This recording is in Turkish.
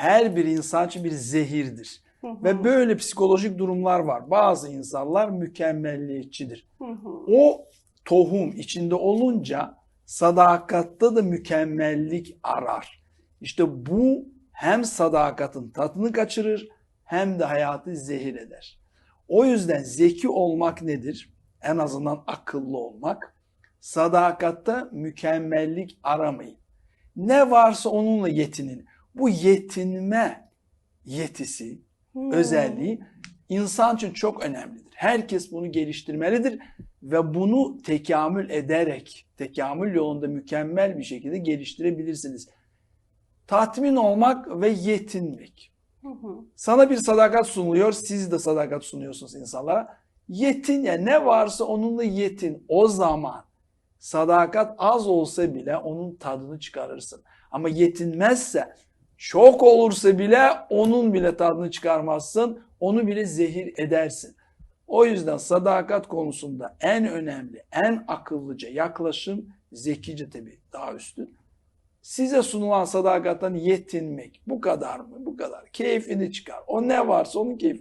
her bir insan için bir zehirdir. Ve böyle psikolojik durumlar var. Bazı insanlar mükemmelliyetçidir. O tohum içinde olunca sadakatta da mükemmellik arar. İşte bu hem sadakatin tadını kaçırır hem de hayatı zehir eder. O yüzden zeki olmak nedir? En azından akıllı olmak. Sadakatta mükemmellik aramayın. Ne varsa onunla yetinin. Bu yetinme yetisi, özelliği insan için çok önemlidir. Herkes bunu geliştirmelidir ve bunu tekamül ederek, tekamül yolunda mükemmel bir şekilde geliştirebilirsiniz. Tatmin olmak ve yetinmek. Sana bir sadakat sunuluyor, siz de sadakat sunuyorsunuz insanlara. Yetin ya ne varsa onunla yetin. O zaman sadakat az olsa bile onun tadını çıkarırsın. Ama yetinmezse çok olursa bile onun bile tadını çıkarmazsın. Onu bile zehir edersin. O yüzden sadakat konusunda en önemli, en akıllıca yaklaşım zekice tabii daha üstün. Size sunulan sadakattan yetinmek. Bu kadar mı? Bu kadar. Keyfini çıkar. O ne varsa onun keyfini